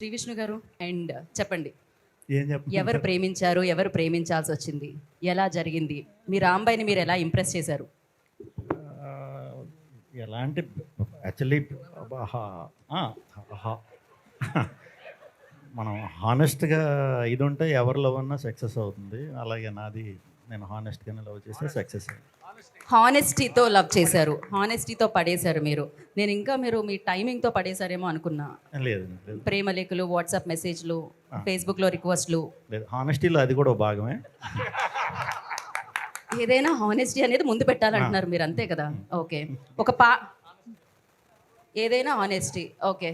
శ్రీ విష్ణు గారు అండ్ చెప్పండి. ఎవరు ప్రేమించారు ఎవరు ప్రేమించాల్సి వచ్చింది ఎలా జరిగింది మీ రాంబాయిని మీరు ఎలా ఇంప్రెస్ చేశారు? ఆ, ఎలాంటి యాక్చువల్లీ మనం హానెస్ట్గా ఇది ఉంటే ఎవరి లవ్ అన్నా సక్సెస్ అవుతుంది. అలాగే నాది నేను హానెస్ట్గానే లవ్ సక్సెస్ హానెస్టీతో లవ్ చేశారు. హానెస్టీతో పడేశారు మీరు. నేను ఇంకా మీరు మీ టైమింగ్తో పడేశారేమో అనుకున్నా. లేదు లేదు ప్రేమ లేఖలు వాట్సాప్ మెసేజ్లు ఫేస్బుక్లో రిక్వెస్ట్లు లేదు హానెస్టీలో అది కూడా భాగమే. ఏదైనా హానెస్టీ అనేది ముందు పెట్టాలంటున్నారు మీరు అంతే కదా? ఓకే. ఒక పా ఏదైనా హానెస్టీ ఓకే.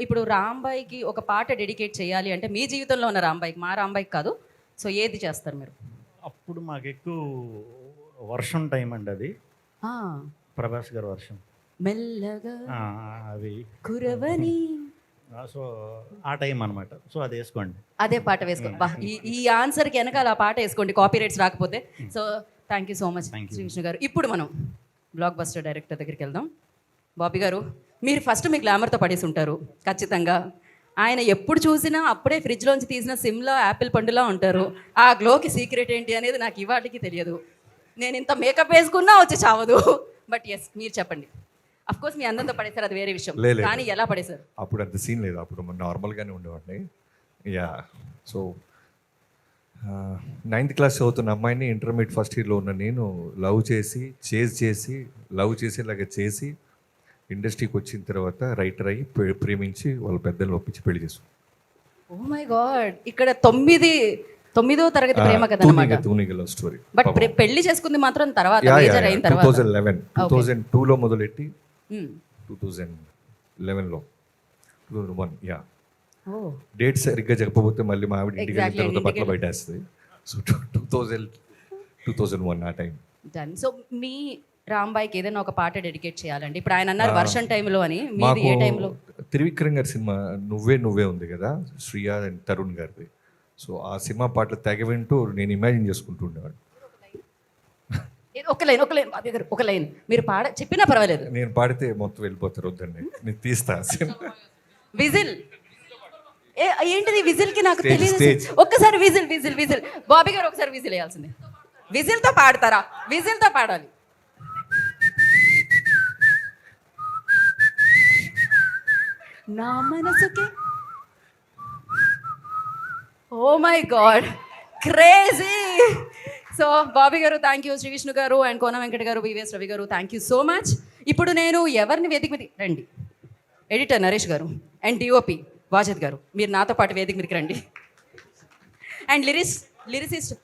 ఇప్పుడు రాంబాయికి ఒక పాట డెడికేట్ చేయాలి అంటే మీ జీవితంలో ఉన్న రాంబాయికి మా రాంబాయికి కాదు. సో ఏది చేస్తారు మీరు? అప్పుడు మాకు ఎక్కువ వర్షం టైం అండి అది. ఆ, ప్రభాస్ గారి వర్షం. మెల్లగా అవి కురవని. సో ఆ టైం అనమాట సో అది వేసుకోండి. అదే పాట వేసుకో బా ఈ ఈ ఆన్సర్కి వెనకాల ఆ పాట వేసుకోండి కాపీ రైట్స్ రాకపోతే so thank you so much. Shri Vishnu గారు. ఇప్పుడు మనం బ్లాక్ బస్టర్ డైరెక్టర్ దగ్గరికి వెళ్దాం. బాబీ గారు మీరు ఫస్ట్ మీ గ్లామర్తో పడేసి ఉంటారు. ఖచ్చితంగా. ఆయన ఎప్పుడు చూసినా అప్పుడే ఫ్రిడ్జ్లోంచి తీసిన సిమ్లా యాపిల్ పండులా ఉంటారు. ఆ గ్లోకి సీక్రెట్ ఏంటి అనేది నాకు ఇవాటికి తెలియదు. నేను ఇంత మేకప్ వేసుకున్నా వచ్చి చావదు. బట్ ఎస్ మీరు చెప్పండి. అఫ్ కోర్స్ మీ అందంతో పడేశారు అది వేరే విషయం. కానీ ఎలా పడేశారు? అప్పుడు అంత సీన్ లేదు. అప్పుడు నార్మల్గానే ఉండేవాడిని. యా సో నైన్త్ క్లాస్ చదువుతున్న అమ్మాయిని ఇంటర్మీడియట్ ఫస్ట్ ఇయర్లో ఉన్న నేను లవ్ చేసి చేజ్ చేసి లవ్ చేసేలాగా చేసి ఇండస్ట్రీకి వచ్చిన తర్వాత రైటర్ అయ్యి ప్రే- ప్రేమించి వాళ్ళ పెద్దలు ఒప్పించి పెళ్ళి ఓ మై గాడ్ Oh ఇక్కడ తొమ్మిది తొమ్మిదో తరగతి ప్రేమ కథ అనమాట తూనిగ లవ్ స్టోరీ బట్ పెళ్ళి చేసుకుంది మాత్రం తర్వాత మేజర్ అయిన తర్వాత. థౌజండ్ లెవెన్ టూ థౌజండ్ టూలో మొదలెట్టి మ్మ్. టూ థౌజండ్ లెవెన్లో టూ థౌజండ్ వన్ యా. ఓ డేట్ సరిగ్గా చెప్పకపోతే మళ్ళీ మా ఆవిడ ఇంటికి వెళ్ళిన తర్వాత బట్టలు బయట వేస్తుంది so two thousand two thousand one ఆ టైం డన్ సో మీ రాంబాయికి ఏదైనా ఒక పాట డెడికేట్ చేయాలండి. ఇప్పుడు ఆయన అన్నారు వర్షం టైంలో అని మాకు ఏ టైంలో? త్రివిక్రమ్ గారి సినిమా నువ్వే నువ్వే ఉంది కదా శ్రియా అండ్ తరుణ్ గారిది. సో ఆ సినిమా పాటలు తెగ వింటూ నేను ఇమాజిన్ చేసుకుంటూ ఉండేవాడు ఒక లైన్ ఒక లైన్ ఒక లైన్. మీరు పాడ చెప్పినా పర్వాలేదు. నేను పాడితే మొత్తం వెళ్ళిపోతారు వద్దండి. నేను తీస్తా విజిల్. ఏంటిది విజిల్కి నాకు తెలియదు. ఒక్కసారి విజిల్ విజిల్ విజిల్. బాబీ గారు ఒకసారి విజిల్ వేయాల్సిందే. విజిల్తో పాడతారా? విజిల్తో పాడాలి. నా మనసుకే? ఓ my god crazy so Bobby గారు థ్యాంక్ యూ శ్రీ విష్ణు గారు అండ్ కోన వెంకట గారు వివిఎస్ రవి గారు థ్యాంక్ యూ సో మచ్ ఇప్పుడు నేను ఎవరిని వేదిక మీద రండి. ఎడిటర్ నరేష్ గారు అండ్ డిఓపి వాజద్ గారు. మీరు నాతో పాటు వేదిక మీదకి రండి. And లిరిస్ lyricist